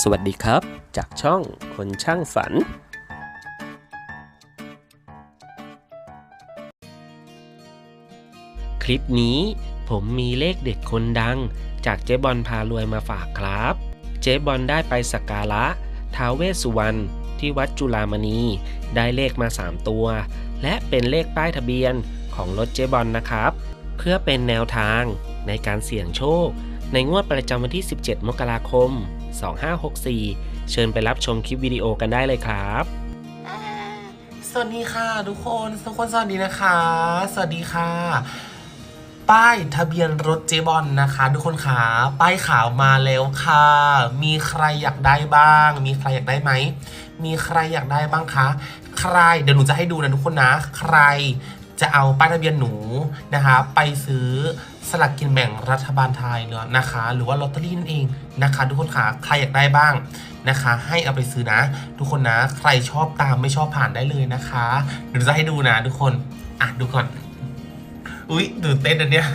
สวัสดีครับ จากช่องคนช่างฝัน คลิปนี้ผมมีเลขเด็ดคนดัง จากเจ๊บอลพารวยมาฝากครับ เจ๊บอลได้ไปสักการะท้าวเวสสุวรรณที่วัดจุฬามณี ได้เลขมา 3 ตัว และเป็นเลขป้ายทะเบียนของรถเจ๊บอลนะครับ เพื่อเป็นแนวทางในการเสี่ยงโชค ในงวดประจำวันที่ 17 มกราคม 2564 เชิญไปรับชมคลิปวิดีโอกันได้เลยครับ สวัสดีค่ะทุกคนทุกคนสวัสดีนะคะ สวัสดีค่ะ ป้ายทะเบียนรถเจบอลนะคะ ทุกคนขาป้ายขาวมาแล้วค่ะ มีใครอยากได้บ้าง มีใครอยากได้ไหมมีใครอยากได้บ้างคะ ใครเดี๋ยวหนูจะให้ดูนะทุกคนนะ ใคร จะเอาป้ายทะเบียนหนูนะคะไปซื้อสลากกินแบ่งรัฐบาลไทยเนอะนะคะ หรือว่าลอตเตอรี่นั่นเองนะคะ ทุกคนค่ะใครอยากได้บ้างนะคะ ให้เอาไปซื้อนะ ทุกคนนะใครชอบตามไม่ชอบผ่านได้เลยนะคะเดี๋ยวจะให้ดูนะทุกคนอะดูก่อนอุ๊ยตื่นเต้นอันเนี้ย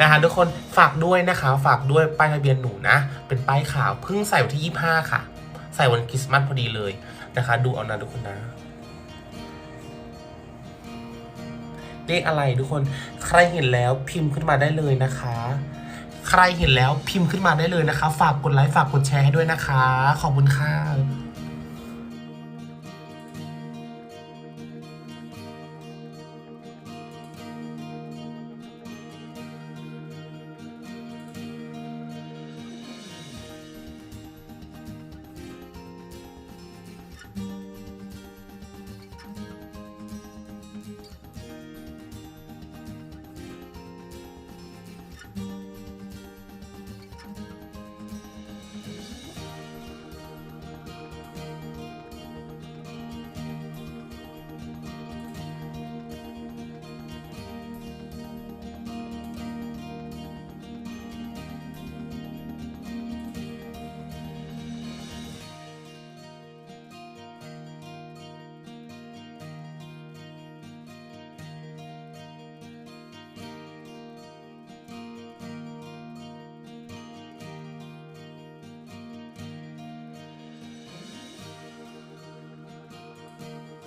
นะคะทุกคนฝากด้วยนะคะฝากด้วยป้ายทะเบียนหนูนะ เป็นป้ายขาวเพิ่งใส่วันที่ 25 ค่ะ ใส่วันคริสต์มาสพอดีเลยนะคะ ดูเอานะทุกคนนะ เลขอะไรทุกคน ใครเห็นแล้วพิมพ์ขึ้นมาได้เลยนะคะ ใครเห็นแล้วพิมพ์ขึ้นมาได้เลยนะคะ ฝากกดไลค์ฝากกดแชร์ให้ด้วยนะคะ ขอบคุณค่ะ